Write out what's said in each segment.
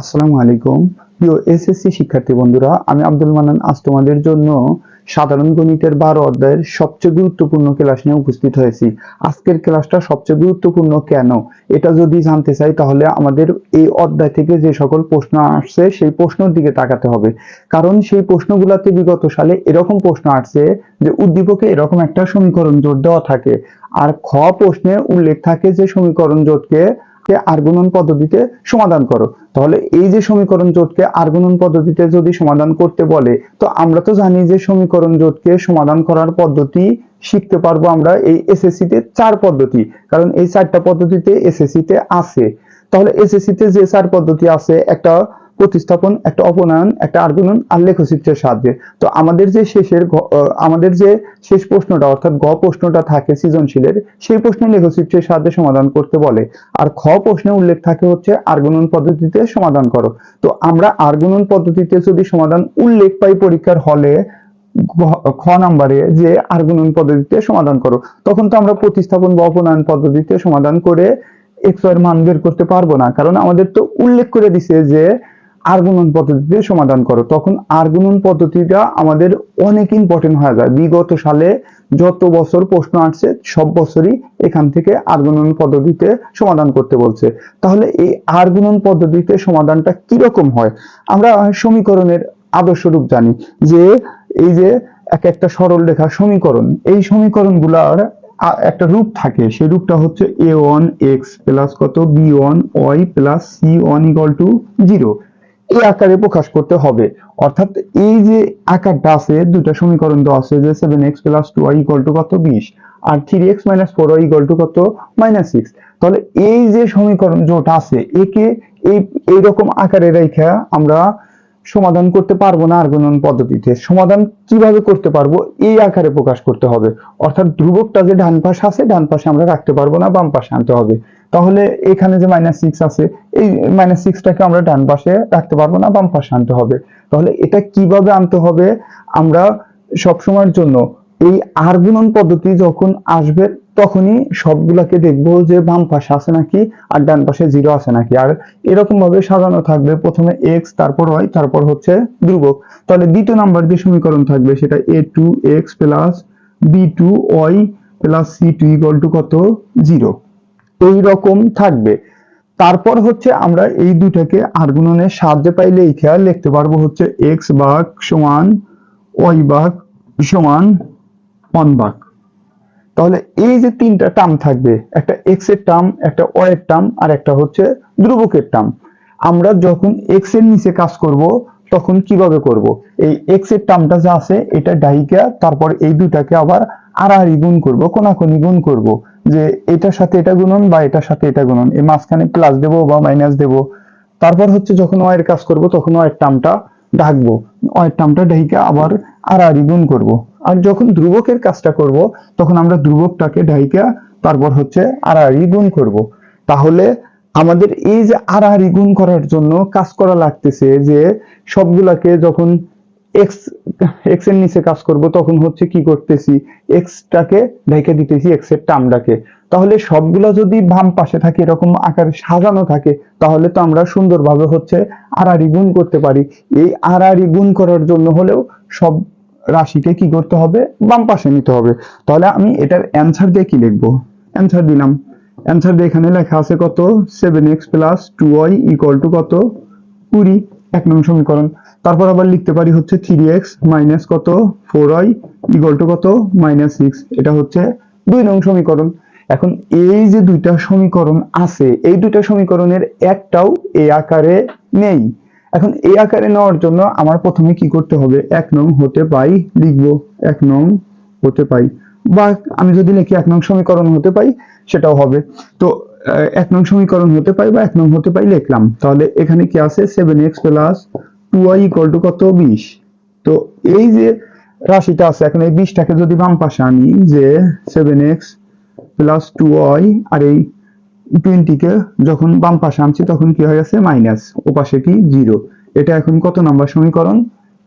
আসসালামু আলাইকুম। প্রিয় এসএসসি শিক্ষার্থী বন্ধুরা, আমি আব্দুল মান্নান। আজ তোমাদের জন্য সাধারণ গণিতের বারো অধ্যায়ের সবচেয়ে গুরুত্বপূর্ণ ক্লাস নিয়ে উপস্থিত হয়েছি। আজকের ক্লাসটা সবচেয়ে গুরুত্বপূর্ণ কেন? এটা যদি জানতে চাই, তাহলে আমাদের এই অধ্যায় থেকে যে সকল প্রশ্ন আসছে, সেই প্রশ্নের দিকে তাকাতে হবে। কারণ সেই প্রশ্নগুলোতে বিগত সালে এরকম প্রশ্ন আসছে যে উদ্দীপকে এরকম একটা সমীকরণ জোট দেওয়া থাকে। আর খ প্রশ্নে উল্লেখ থাকে যে সমীকরণ জোটকে কে আর্গুনন পদ্ধতিতে সমাধান করো। তাহলে এই যে সমীকরণ জোটকে আর্গুনন পদ্ধতিতে যদি সমাধান করতে বলে, তো আমরা তো জানি যে সমীকরণ জোটকে সমাধান করার পদ্ধতি শিখতে পারব আমরা এই এসএসসি তে চার পদ্ধতি, কারণ এই চারটা পদ্ধতিতে এসএসসি তে আছে। তাহলে এসএসসি তে যে চার পদ্ধতি আছে, একটা প্রতিস্থাপন, একটা অপনয়ন, একটা আর্গুণন আর লেখচিত্রের সাহায্যে। তো আমাদের যে শেষের আমাদের যে শেষ প্রশ্নটা, অর্থাৎ গ প্রশ্নটা থাকে সৃজনশীলের, সেই প্রশ্নে লেখচিত্রের সাহায্যে সমাধান করতে বলে। আর খ প্রশ্নে উল্লেখ থাকে হচ্ছে আর্গুণন পদ্ধতিতে সমাধান করো। তো আমরা আর্গুণন পদ্ধতিতে যদি সমাধান উল্লেখ পাই পরীক্ষার হলে খ নাম্বারে যে আর্গুণন পদ্ধতিতে সমাধান করো, তখন তো আমরা প্রতিস্থাপন বা অপনয়ন পদ্ধতিতে সমাধান করে এক্সের মান বের করতে পারব না। কারণ আমাদের তো উল্লেখ করে দিছে যে আর্গুণন পদ্ধতিতে সমাধান করো, তখন আর্গুণন পদ্ধতিটা আমাদের অনেক ইম্পর্টেন্ট হয়ে যায়। বিগত সালে যত বছর প্রশ্ন আসছে, সব বছরই এখান থেকে আর্গুণন পদ্ধতিতে সমাধান করতে বলছে। তাহলে এই আর্গুণন পদ্ধতিতে সমাধানটা কীরকম হয়? আমরা সমীকরণের আদর্শ রূপ জানি যে, এই যে এক একটা সরল রেখা সমীকরণ, এই সমীকরণগুলার একটা রূপ থাকে। সেই রূপটা হচ্ছে এ ওয়ান এক্স প্লাস কত? B one Y plus C one equal to zero এই আকারে প্রকাশ করতে হবে। অর্থাৎ এই যে আকারটা আছে দুটা সমীকরণ তো আছে যে seven X plus two equal to কত? বিশ। আর three X minus four equal to কত? মাইনাস সিক্স তাহলে এই যে সমীকরণ যেটা আছে, একে এই, এইরকম আকারে রেখা আমরা সমাধান করতে পারব না আর্গুণন পদ্ধতিতে। সমাধান কীভাবে করতে পারব? এই আকারে প্রকাশ করতে হবে। অর্থাৎ ধ্রুবকটা যে ডান পাশে আছে, ডান পাশে আমরা রাখতে পারব না, বাম পাশে আনতে হবে। তাহলে এখানে যে মাইনাস সিক্স আছে, এই মাইনাস সিক্সটাকে আমরা ডান পাশে রাখতে পারব না, বাম পাশে আনতে হবে। তাহলে এটা কীভাবে আনতে হবে? আমরা সবসময়ের জন্য এই আর্গুণন পদ্ধতি যখন আসবে তখনই সবগুলাকে দেখব যে বাম পাশে আছে নাকি আর ডান পাশে জিরো আছে নাকি। আর এরকম ভাবে সাজানো থাকবে। প্রথমে এক্স তারপর ওয়াই তারপর হচ্ছে ধ্রুবক। তাহলে দ্বিতীয় নাম্বার যে সমীকরণ থাকবে সেটা A two X plus B two Y plus C two equal to কত? জিরো এই রকম থাকবে। তারপর হচ্ছে আমরা এই দুটাকে আর্গুণনের সাহায্যে পাইলে এই খেয়াল লিখতে পারব হচ্ছে এক্স ভাগ সমান ওয়াই ভাগ সমান ওয়ান ভাগ। তাহলে এই যে তিনটা টার্ম থাকবে, একটা এক্সের টার্ম একটা ওয়াই এর টার্ম আর একটা হচ্ছে ধ্রুবকের টার্ম আমরা যখন এক্সের নিচে কাজ করব, তখন কীভাবে করব? এই এক্সের টার্মটা যা আছে, এটা ডাইকা, তারপর এই দুটাকে আবার আড়াআড়ি গুণ করব, কোনাকুনি গুণ করব। যে এটার সাথে এটা গুণন বা এটার সাথে এটা গুণন এই মাঝখানে প্লাস দেব বা মাইনাস দেব। তারপর হচ্ছে যখন ওয়ের কাজ করব, তখন ওয়ের টার্মটা ডাকবো। ওয়ের টার্মটা ডাইকা আবার আড়াআড়ি গুণ করব। আর যখন ধ্রুবকের কাজটা করব, তখন আমরা ধ্রুবকটাকে ঢাইকা, তারপর হচ্ছে আর আড়াআড়ি গুণ করব। তাহলে আমাদের এই যে আর আড়াআড়ি গুণ করার জন্য কাজ করা লাগতেছে যে সবগুলাকে যখন এক্স এক্সের নিচে কাজ করব, তখন হচ্ছে কি করতেছি? এক্সটাকে ঢেকে দিতেছি এক্সের টার্মটাকে। তাহলে সবগুলা যদি বাম পাশে থাকে, এরকম আকারে সাজানো থাকে, তাহলে তো আমরা সুন্দরভাবে হচ্ছে আড়াআড়ি গুণ করতে পারি। এই আড়াআড়ি গুণ করার জন্য হলেও সব রাশিকে কি করতে হবে? বাম পাশে নিতে হবে। তাহলে আমি এটার অ্যান্সার দিয়ে কি লিখব? অ্যান্সার দিলাম। অ্যান্সার দিয়ে এখানে লেখা আছে কত? Seven X plus two Y equal to কত? কুড়ি। এক নং সমীকরণ। তারপর আবার লিখতে পারি হচ্ছে থ্রি এক্স মাইনাস কত? ফোর ওয়াই ইকুয়াল টু কত? মাইনাস সিক্স এটা হচ্ছে দুই নং সমীকরণ। এখন এই যে দুইটা সমীকরণ আছে, এই দুইটা সমীকরণের একটাও এই আকারে নেই। এখন এই আকারে নেওয়ার জন্য আমার প্রথমে কি করতে হবে? এক নং হতে পাই লিখব, এক নং হতে পাই। বা আমি যদি লিখি এক নং সমীকরণ হতে পাই, সেটাও হবে। তো এক নং সমীকরণ হতে পাই বা এক নং হতে পাই লিখলাম। তাহলে এখানে কি আছে? Seven X plus two Y equal to কত? বিশ। তো এই যে রাশিটা আছে, এখন এই বিশটাকে যদি বাম পাশে আনি, যে seven X plus two Y আর এই টোয়েন্টিকে যখন বাম পাশে আনছি, তখন কি হয়ে গেছে? মাইনাস ও পাশে কি? জিরো এটা এখন কত নাম্বার সমীকরণ?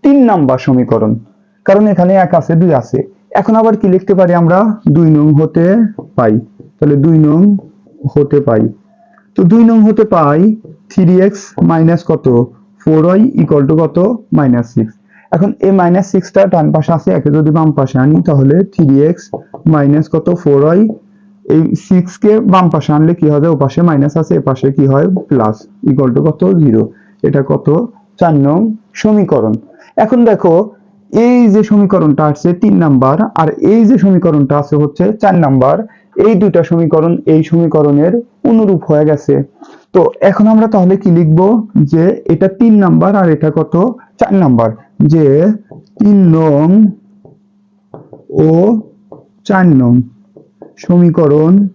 তিন নাম্বার সমীকরণ। কারণ এখানে এক আছে, দুই আছে। এখন আবার কি লিখতে পারি আমরা? দুই নং হতে পাই। তাহলে দুই নং হতে পাই। তো দুই নং হতে পাই থ্রি এক্স মাইনাস কত? ফোর ওয়াই ইকুয়াল টু কত? মাইনাস সিক্স এখন এই মাইনাস সিক্সটা ডান পাশে আছে, একে যদি বাম পাশে আনি, তাহলে থ্রি এক্স মাইনাস কত? ফোর ওয়াই এই সিক্স কে বাম পাশে আনলে কি হবে? ও পাশে মাইনাস আছে এ পাশে কি হয়? প্লাস ইকুয়াল টু কত? জিরো এটা কত? চার নং সমীকরণ। এখন দেখো, এই যে সমীকরণটা আছে তিন নাম্বার, আর এই যে সমীকরণটা আছে হচ্ছে চার নাম্বার, এই দুইটা সমীকরণ এই সমীকরণের অনুরূপ হয়ে গেছে। তো এখন আমরা তাহলে কি লিখব? যে এটা তিন নাম্বার আর এটা কত? চার নাম্বার। যে তিন নং ও চার নং। সমীকরণ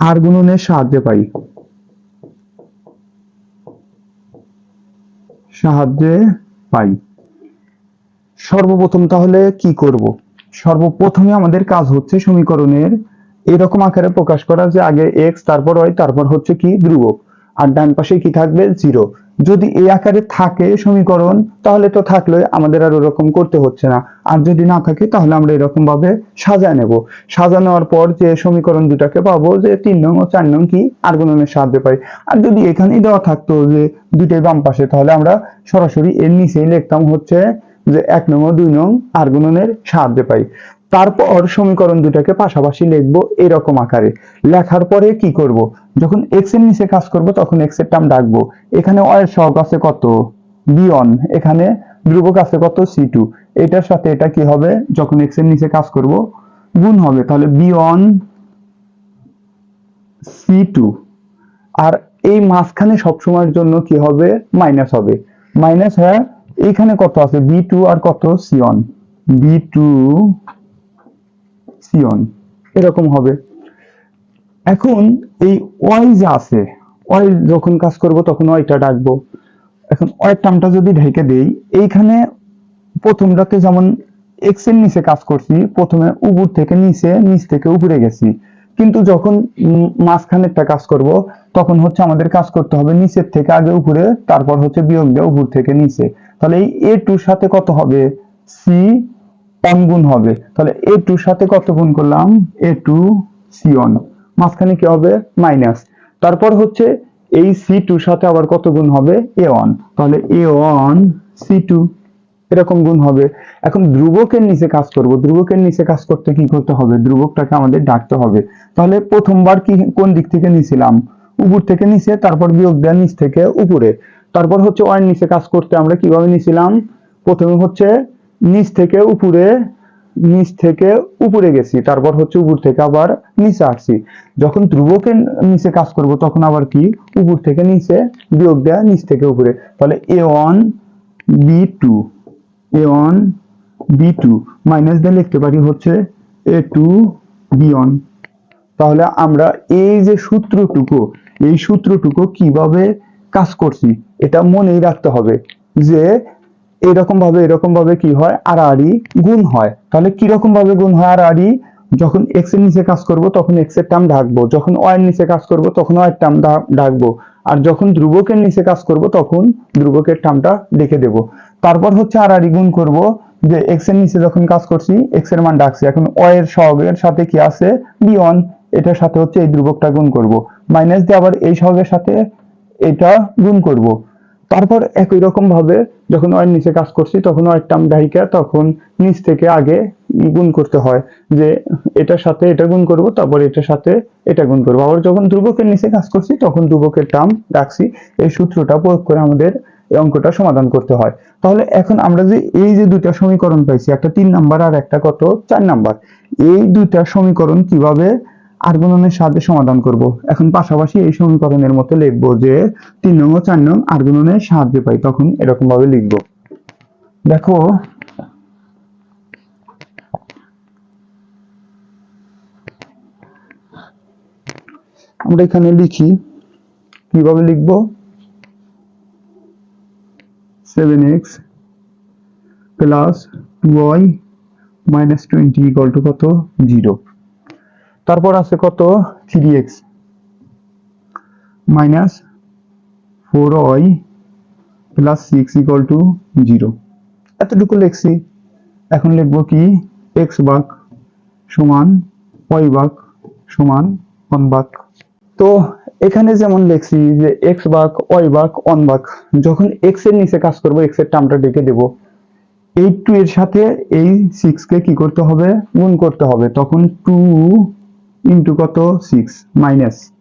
আর গুণনের সাহায্যে পাই। সাহায্যে পাই। সর্বপ্রথম তাহলে কি করব? সর্বপ্রথমে আমাদের কাজ হচ্ছে সমীকরণের এরকম আকারে প্রকাশ করা যে আগে এক্স তারপর ওয়াই তারপর হচ্ছে কি? ধ্রুবক। আর ডান পাশে কি থাকবে? জিরো যদি এই আকারে থাকে সমীকরণ, তাহলে তো থাকলে আমাদের আর ওরকম করতে হচ্ছে না। আর যদি না থাকে, তাহলে আমরা এরকম ভাবে সাজায় নেব। সাজানোর পর যে সমীকরণ দুটাকে পাবো, যে তিন নং ও চার নং কি? আর্গুণনের সাহায্যে পাই। আর যদি এখানেই দেওয়া থাকতো যে দুইটাই বাম পাশে, তাহলে আমরা সরাসরি এর নিচেই লিখতাম হচ্ছে যে এক নং ও দুই নং আর্গুণনের সাহায্যে পাই। তারপর সমীকরণ দুটাকে পাশাপাশি লিখব এরকম আকারে। লেখার পরে কি করব? যখন এক্সের নিচে কাজ করব, তখন এক্সের টার্ম ডাকবো। এখানে অয়ের সহগ আছে কত? বিয়ন এখানে ধ্রুবক আছে কত? সি টু এটার সাথে এটা কি হবে? যখন এক্সের নিচে কাজ করব, গুণ হবে। তাহলে বিয়ন সি টু আর এই মাঝখানে সবসময়ের জন্য কি হবে? মাইনাস হবে। মাইনাস হ্যাঁ এইখানে কত আছে? বি টু আর কত? সিয়ন বি টু সিয়ন এরকম হবে। এখন এই ওয়াই যে আছে ওয়াই যখন কাজ করব তখন ওয়াইটা ডাকবো। এখন ওয়াই টার্মটা যদি ঢেকে দেই, এইখানে প্রথমটাতে যেমন এক্সের নিচে কাজ করছি, প্রথমে উপর থেকে নিচে, নিচ থেকে উপরে গেছি। কিন্তু যখন মাঝখানেরটা কাজ করব, তখন হচ্ছে আমাদের কাজ করতে হবে নিচের থেকে আগে উপরে, তারপর হচ্ছে বিয়োগ দিয়ে উপর থেকে নিচে। তাহলে এই এ টুর সাথে কত হবে? সি অন গুণ হবে। তাহলে এ টুর সাথে কত গুণ করলাম? এ টু সি অন মাঝখানে কি হবে? মাইনাস তারপর হচ্ছে এই সি টুর সাথে আবার কত গুণ হবে? এ ওয়ান তাহলে এ ওয়ান সি টু এরকম গুণ হবে। এখন ধ্রুবকের নিচে কাজ করব। ধ্রুবকের নিচে কাজ করতে কি করতে হবে? ধ্রুবকটাকে আমাদের ডাকতে হবে। তাহলে প্রথমবার কি কোন দিক থেকে নিছিলাম? উপর থেকে নিচে, তারপর বিয়োগ দেওয়া নিচ থেকে উপরে। তারপর হচ্ছে ওয়ান নিচে কাজ করতে আমরা কীভাবে নিছিলাম? প্রথমে হচ্ছে নিচ থেকে উপরে, নিচ থেকে উপরে গেছি, তারপর হচ্ছে উপর থেকে আবার নিচে আসছি। যখন ধ্রুবকের নিচে কাজ করব, তখন আবার কি? উপর থেকে নিচে বিয়োগ দেওয়া নিচ থেকে উপরে। তাহলে A one B two A one B two minus দিয়ে লিখতে পারি হচ্ছে এ টু বি ওয়ান তাহলে আমরা এই যে সূত্রটুকু, এই সূত্রটুকু কীভাবে কাজ করছি, এটা মনেই রাখতে হবে যে এরকম ভাবে এরকম ভাবে কি হয় আড়াআড়ি গুণ হয়। তাহলে কীরকম ভাবে গুণ হয় আর আড়াআড়ি যখন এক্সের নিচে কাজ করব, তখন এক্সের টার্ম ডাকবো যখন ওয়াই এর নিচে কাজ করব, তখন ওয়াই এর টার্ম ডাকবো আর যখন ধ্রুবকের নিচে কাজ করব, তখন ধ্রুবকের টার্মটা ডেকে দেব। তারপর হচ্ছে আড়াআড়ি গুণ করব যে এক্সের নিচে যখন কাজ করছি এক্সের মান ডাকছি এখন ওয়াই এর সহগের সাথে কি আছে? বি এটার সাথে হচ্ছে এই ধ্রুবকটা গুণ করব। মাইনাস দিয়ে আবার এই সহগের সাথে এটা গুণ করব। তারপর একই রকম ভাবে যখন ওয়াই নিচে কাজ করছি, তখন ওয়াই টার্ম ডাইকা তখন নিচ থেকে আগে গুণ করতে হয় যে এটার সাথে এটা গুণ করব, তারপর এটার সাথে এটা গুণ করব। আবার যখন ধ্রুবকের নিচে কাজ করছি, তখন ধ্রুবকের টার্ম রাখছি, এই সূত্রটা প্রয়োগ করে আমাদের এই অঙ্কটা সমাধান করতে হয়। তাহলে এখন আমরা যে এই যে দুইটা সমীকরণ পাইছি, একটা তিন নাম্বার আর একটা কত? চার নাম্বার। এই দুইটা সমীকরণ কীভাবে আর্গুণনের সাহায্যে সমাধান করব। এখন পাশাপাশি এই সমীকরণের মতো লিখব যে তিন নং ও চার নং আর্গুণনের সাহায্য পাই, তখন এরকম ভাবে লিখব। দেখো, আমরা এখানে লিখি, কীভাবে লিখব? Seven X plus two Y minus twenty equal to কত? জিরো তারপর আছে কত? Three X minus four Y plus six equal to zero এতটুকু লিখছি। এখন লিখব কি? এক্স বাক সমান ওয়াই বাক সমান ওয়ান বাক তো এখানে যেমন লিখছি যে এক্স বাক ওয়াই বাক অন বাক যখন এক্সের নিচে কাজ করব এক্সের টার্মটা ডেকে দেব, এই টু এর সাথে এই সিক্স কে কি করতে হবে? গুণ করতে হবে। তখন টু ইন্টু কত? Six, minus.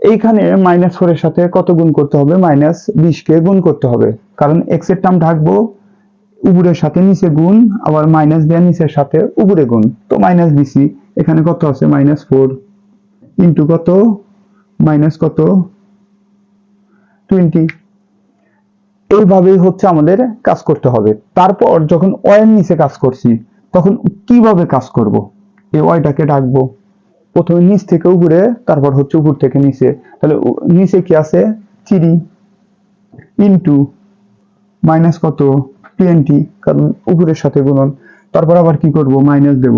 এইখানে মাইনাস ফোর এর সাথে কত গুণ করতে হবে? মাইনাস বিশ কে গুণ করতে হবে। কারণ এক্সের টার্ম ঢাকবো, উপরের সাথে নিচে গুণ, আবার মাইনাস দেওয়া নিচের সাথে উপরে গুণ। তো মাইনাস দিছি এখানে কত আছে? মাইনাস ফোর ইন্টু কত? মাইনাস কত? টোয়েন্টি এইভাবেই হচ্ছে আমাদের কাজ করতে হবে। তারপর যখন ওয়ের নিচে কাজ করছি, তখন কীভাবে কাজ করব? এই ওয়াইটাকে ডাকবো। প্রথমে নিচ থেকে উপরে, তারপর হচ্ছে উপর থেকে নিচে। তাহলে নিচে কি আছে? থ্রি ইন্টু মাইনাস কত? টোয়েন্টি, কারণ উপরের সাথে গুণন। তারপর আবার কি করব? মাইনাস দেব।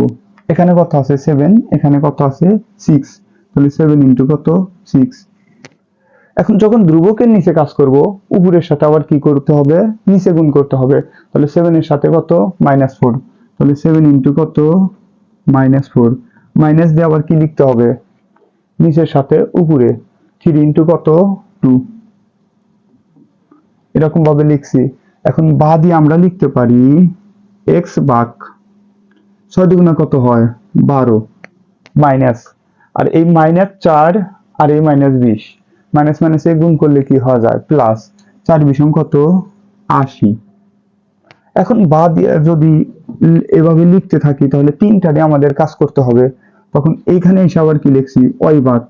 এখানে কত আছে? সেভেন। এখানে কত আছে? সিক্স। তাহলে সেভেন ইন্টু কত? সিক্স। এখন যখন ধ্রুবকের নিচে কাজ করব, উপরের সাথে আবার কি করতে হবে? নিচে গুণ করতে হবে। তাহলে সেভেন এর সাথে কত? Minus four. তাহলে সেভেন ইন্টু কত? Minus four. মাইনাস দিয়ে আবার কি লিখতে হবে? নিচের সাথে উপরে। থ্রি ইন্টু কত? টু। এরকম ভাবে লিখছি। এখন বা দিয়ে আমরা লিখতে পারি এক্স বাক ছয় দুগুণা কত হয়? বারো। মাইনাস। আর এই মাইনাস চার আর এই মাইনাস বিশ। মাইনাস মাইনাসে গুণ করলে কি হওয়া যায়? প্লাস। চার বিষম কত? আশি। এখন বা যদি এভাবে লিখতে থাকি, তাহলে তিনটারে আমাদের কাজ করতে হবে। তখন এইখানে এসে আবার কি লিখছি? ওয়াই বাক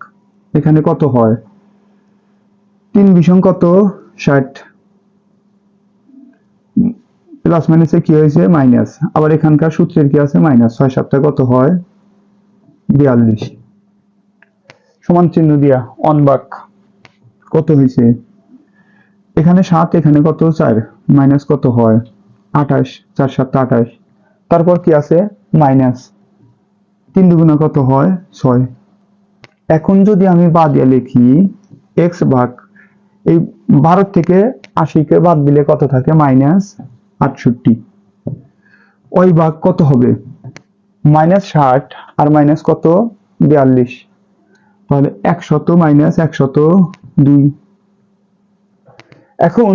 এখানে কত হয়? তিন বিষম কত? ষাট। প্লাস মাইনাসে কি হয়েছে? মাইনাস। আবার এখানকার সূত্রের কি আছে? মাইনাস। ছয় সাতটা কত হয়? বিয়াল্লিশ। সমান চিহ্ন দিয়া অনবাক কত হয়েছে? এখানে সাত, এখানে কত? চার। মাইনাস কত হয়? আঠাশ, চার সাতটা আঠাশ। তারপর কি আছে? মাইনাস। তিন দুগুণা কত হয়? ছয়। এখন যদি আমি বাদিয়া লিখি এক্স ভাগ, এই বারো থেকে আশিকে বাদ দিলে কত থাকে? মাইনাস আটষট্টি। ওই ভাগ কত হবে? মাইনাস ষাট আর মাইনাস কত? বিয়াল্লিশ। তাহলে একশত মাইনাস একশত দুই। এখন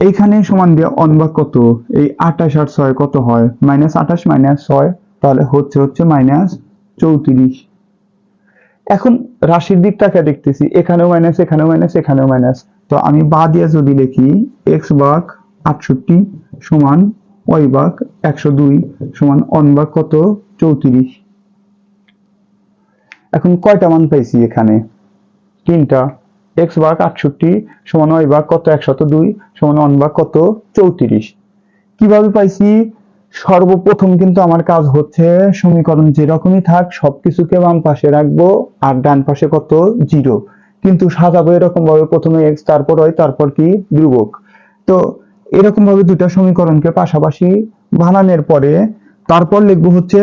এইখানে সমান দিয়ে অনবাক কত? এই আঠাশ আর ছয় কত হয়? মাইনাস আঠাশ মাইনাস ছয়, তাহলে হচ্ছে হচ্ছে মাইনাস চৌত্রিশ। এখন রাশির দিকটাকে দেখতেছি, এখানেও মাইনাস এখানেও মাইনাস এখানেও মাইনাস তো আমি বা দিয়ে যদি লিখি এক্স বাক আটষট্টি সমান ওয়াই বাক একশো দুই সমান অন বাক কত? চৌত্রিশ। এখন কয়টা মান পাইছি এখানে? তিনটা। এক্স বাক আটষট্টি সমান ওয়াই বাক কত? একশত দুই সমান অন বাক কত? চৌত্রিশ। কীভাবে পাইছি? সর্বপ্রথম কিন্তু আমার কাজ হচ্ছে সমীকরণ যেরকমই থাক, সবকিছুকে বাম পাশে রাখব আর ডান পাশে কত? জিরো। কিন্তু সাজাবো এরকম ভাবে প্রথমে এক্স তারপর হয় তারপর কি? ধ্রুবক। তো এরকম ভাবে দুটা সমীকরণকে পাশাপাশি বানানোর পরে তারপর লিখব হচ্ছে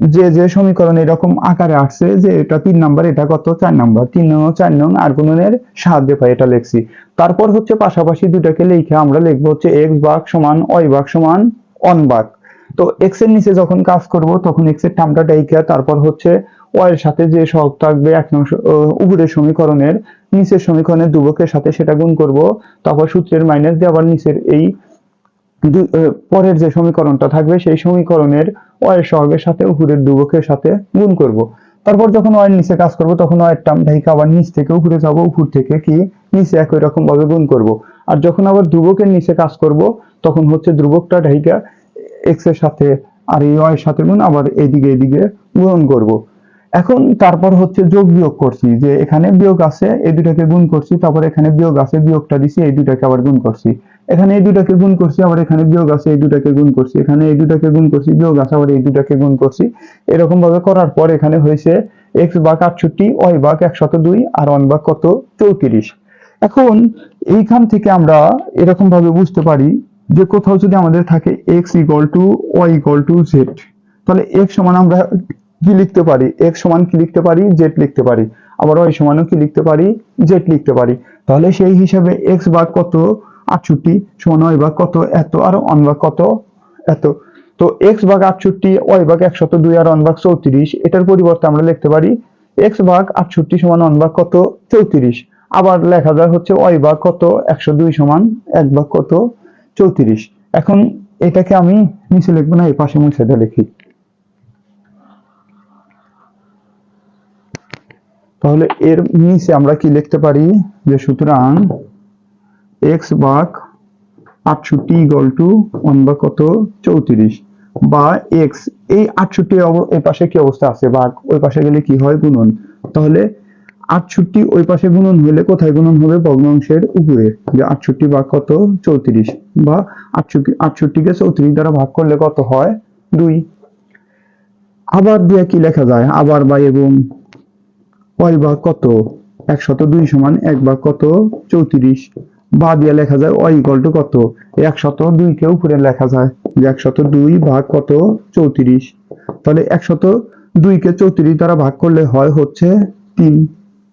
যে যে সমীকরণ এরকম আকারে আসছে যে এটা তিন নাম্বার, এটা কত? চার নাম্বার। তিন নং, চার নং, আর গুণনের সাহায্যে পাই এটা লিখছি। তারপর হচ্ছে পাশাপাশি দুটাকে লিখে আমরা লিখব হচ্ছে এক্স ভাগ সমান ওয়াই ভাগ সমান অন ভাগ। তো এক্সের নিচে যখন কাজ করব, তখন এক্সের টার্মটা ডাইকা তারপর হচ্ছে ওয়াই এর সাথে যে সহগ থাকবে এক নং উপরের সমীকরণের, নিচের সমীকরণের দুবকের সাথে সেটা গুণ করব। তারপর সূত্রের মাইনাস দিয়ে আবার নিচের এই পরের যে সমীকরণটা থাকবে, সেই সমীকরণের ওয়ের সহগের সাথে উপরের দুবকের সাথে গুণ করব। তারপর যখন ওয়ের নিচে কাজ করব, তখন ওয়ের টার্ম ঢাইকা আবার নিচ থেকে উপরে যাব উপর থেকে কি? নিচে একই রকম ভাবে গুণ করব। আর যখন আবার ধ্রুবকের নিচে কাজ করব, তখন হচ্ছে ধ্রুবকটা ঢাইকা এক্সের সাথে আর এই ওয়ের সাথে গুণ আবার এইদিকে এইদিকে গুণন করব। এখন তারপর হচ্ছে যোগ বিয়োগ করছি, যে এখানে বিয়োগ আছে, এই দুটাকে গুণ করছি, তারপর এখানে বিয়োগ আছে, বিয়োগটা দিছি, এই দুটাকে আবার গুণ করছি। এখানে এই দুটাকে গুণ করছি, আবার এখানে বিয়োগ আছে, এই দুটাকে গুণ করছি। এখানে এই দুটাকে গুণ করছি, বিয়োগ আছে, আবার এই দুটাকে গুণ করছি। এরকম ভাবে করার পর এখানে হয়েছে এক্স বাক আটষট্টি ওয়াই বাক একশত দুই, আর ওয়ান বাক কত? চৌত্রিশ। এখন এইখান থেকে আমরা এরকম ভাবে বুঝতে পারি যে কোথাও যদি আমাদের থাকে X equal to Y equal to Z তাহলে এক্স সমান আমরা কি লিখতে পারি? এক্স সমান কি লিখতে পারি? জেড লিখতে পারি। আবার ওয়াই সমানও কি লিখতে পারি? জেড লিখতে পারি। তাহলে সেই হিসাবে এক্স ভাগ কত? আটষট্টি সমান ওয়াই ভাগ কত? এত। আর ওয়ান ভাগ কত? এত। তো এক্স ভাগ আটষট্টি ওয়াই ভাগ একশত দুই আর ওয়ান ভাগ চৌত্রিশ, এটার পরিবর্তে আমরা লিখতে পারি এক্স ভাগ আটষট্টি সমান ওয়ান ভাগ কত? চৌত্রিশ। আবার লেখা যায় হচ্ছে ওয়াই ভাগ কত? একশো দুই সমান এক ভাগ কত? চৌত্রিশ। এখন এটাকে আমি নিচে লিখব না, এই পাশে মুছে দিয়ে লিখি। তাহলে এর নিচে আমরা কি লিখতে পারি? যে সুতরাং এক্স ভাগ আটষট্টি ইগল টু ওয়ান বা কত? চৌত্রিশ। বা এক্স এই আটষট্টি এই পাশে কি অবস্থা আছে? ভাগ, ওই পাশে গেলে কি হয়? গুণন। তাহলে আটষট্টি ওই পাশে গুণন হলে কোথায় গুণন হবে? ভগ্নাংশের উপরে। যে আটষট্টি ভাগ কত? চৌত্রিশ। বা আটষট্টি, আটষট্টিকে চৌত্রিশ দ্বারা ভাগ করলে কত হয়? দুই। আবার দিয়ে কি লেখা যায়? আবার বা এবং ওয়াই ভাগ কত? একশত দুই সমান এক ভাগ কত? চৌত্রিশ। বা দিয়ে লেখা যায় ওয়াই ইকুয়াল টু কত? একশত দুই কে উপরে লেখা যায় যে একশত দুই ভাগ কত? চৌত্রিশ। তাহলে একশত দুই কে চৌত্রিশ দ্বারা ভাগ করলে হয় হচ্ছে তিন।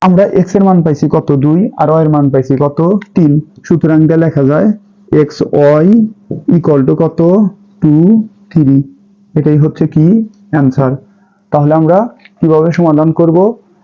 আমরা এক্সের মান পাইছি কত? দুই। আর ওয়াই এর মান পাইছি কত? তিন। সুতরাং দিয়ে লেখা যায় এক্স ওয়াই ইকুয়াল টু কত? টু থ্রি এটাই হচ্ছে কি অ্যান্সার তাহলে আমরা কীভাবে সমাধান করব?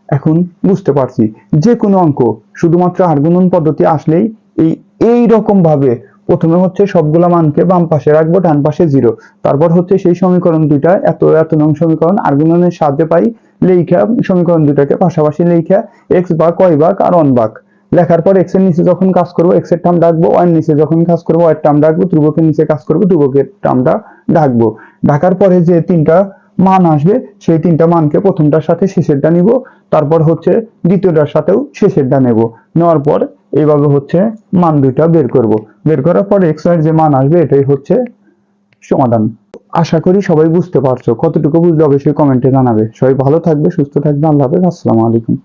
এখন বুঝতে পারছি। যে কোনো অঙ্ক, শুধুমাত্র আর্গুণন পদ্ধতি আসলেই এই এই রকম ভাবে প্রথমে হচ্ছে সবগুলা মানকে বাম পাশে রাখব, ডান পাশে জিরো। তারপর হচ্ছে সেই সমীকরণ দুইটা, এত এত নং সমীকরণ আর্গুণনের সাহায্যে পাই লেখা সমীকরণ দুটাকে পাশাপাশি লেখা এক্স বা কয় ভাগ আর অন বাক লেখার পর এক্সের নিচে যখন কাজ করব এক্সের টার্ম ডাকবো এর নিচে যখন কাজ করব ওয়াই এর টার্ম ডাকবো, ধ্রুবকের নিচে কাজ করব, ধ্রুবকের টার্মটা ডাকবো। ডাকার পরে যে তিনটা মান আসবে, সেই তিনটা মানকে প্রথমটার সাথে শেষেরটা নিব, তারপর হচ্ছে দ্বিতীয়টার সাথেও শেষেরটা নেব। নেওয়ার পর এইভাবে হচ্ছে মান দুইটা বের করব। বের করার পরে এক্সের যে মান আসবে, এটাই হচ্ছে সমাধান। আশা করি সবাই বুঝতে পারছ। কতটুকু বুঝলে অবশ্যই কমেন্টে জানাবে। সবাই ভালো থাকবে, সুস্থ থাকবে। আল্লাহ হাফেজ। আসসালামু আলাইকুম।